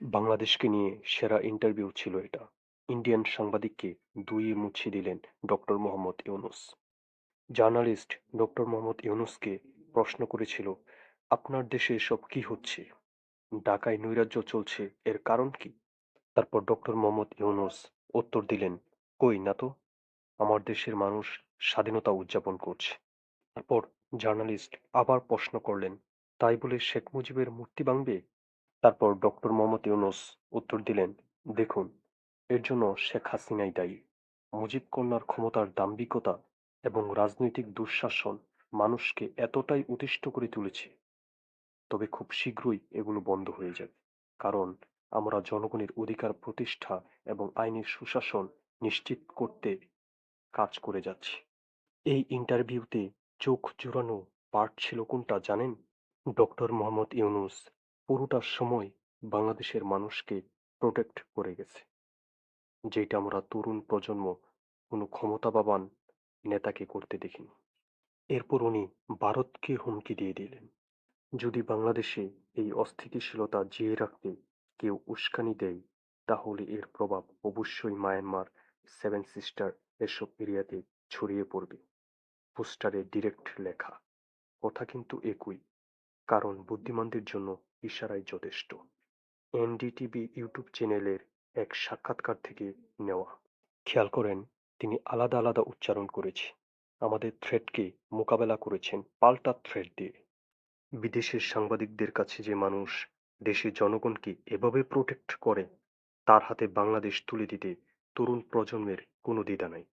বাংলাদেশকে নিয়ে সেরা ইন্টারভিউ ছিল এটা। ইন্ডিয়ান সাংবাদিককে দুইয়ে মুছে দিলেন doctor Mohammad Yunus. Journalist doctor Mohammad ইউনূসকে প্রশ্ন করেছিল, আপনার দেশে এসব কি হচ্ছে? ঢাকায় নৈরাজ্য চলছে এর কারণ কি? তারপর ডক্টর মোহাম্মদ ইউনূস উত্তর দিলেন, কই না তো, আমার দেশের মানুষ স্বাধীনতা উদযাপন করছে। তারপর জার্নালিস্ট আবার প্রশ্ন করলেন, তাই বলে শেখ মুজিবের মূর্তি ভাঙবে? তারপর ডক্টর মোহাম্মদ ইউনূস উত্তর দিলেন, দেখুন, এর জন্য শেখ হাসিনাই দায়ী। মুজিব কন্যার ক্ষমতার দাম্ভিকতা এবং রাজনৈতিক দুঃশাসন মানুষকে এতটাই অতিষ্ঠ করে তুলেছে, তবে খুব শীঘ্রই এগুলো বন্ধ হয়ে যাবে। কারণ আমরা জনগণের অধিকার প্রতিষ্ঠা এবং আইনের সুশাসন নিশ্চিত করতে কাজ করে যাচ্ছি। এই ইন্টারভিউতে চোখ জুড়ানো পার্ট ছিল কোনটা জানেন? ডক্টর মোহাম্মদ ইউনূস পুরোটা সময় বাংলাদেশের মানুষকে প্রোটেক্ট করে গেছে। যেটা আমরা তরুণ প্রজন্ম কোনো ক্ষমতাবান নেতাকে করতে দেখিনি। এরপর উনি ভারতকে হুমকি দিয়ে দিলেন, যদি বাংলাদেশে এই অস্থিতিশীলতা জিয়ে রাখতে কেউ উস্কানি দেয়, তাহলে এর প্রভাব অবশ্যই মায়ানমার, সেভেন সিস্টার এসব এরিয়াতে ছড়িয়ে পড়বে। পোস্টারে ডিরেক্ট লেখা। কথা কিন্তু একই, কারণ বুদ্ধিমানদের জন্য ইশারাই যথেষ্ট। এনডিটিভি ইউটিউব চ্যানেলের এক সাক্ষাৎকার থেকে নেওয়া। খেয়াল করেন, তিনি আলাদা আলাদা উচ্চারণ করেছে। আমাদের থ্রেটকে মোকাবেলা করেছেন পাল্টা থ্রেট দিয়ে। বিদেশের সাংবাদিকদের কাছে যে মানুষ দেশের জনগণকে এভাবে প্রোটেক্ট করে, তার হাতে বাংলাদেশ তুলে দিতে তরুণ প্রজন্মের কোনো দ্বিধা নাই।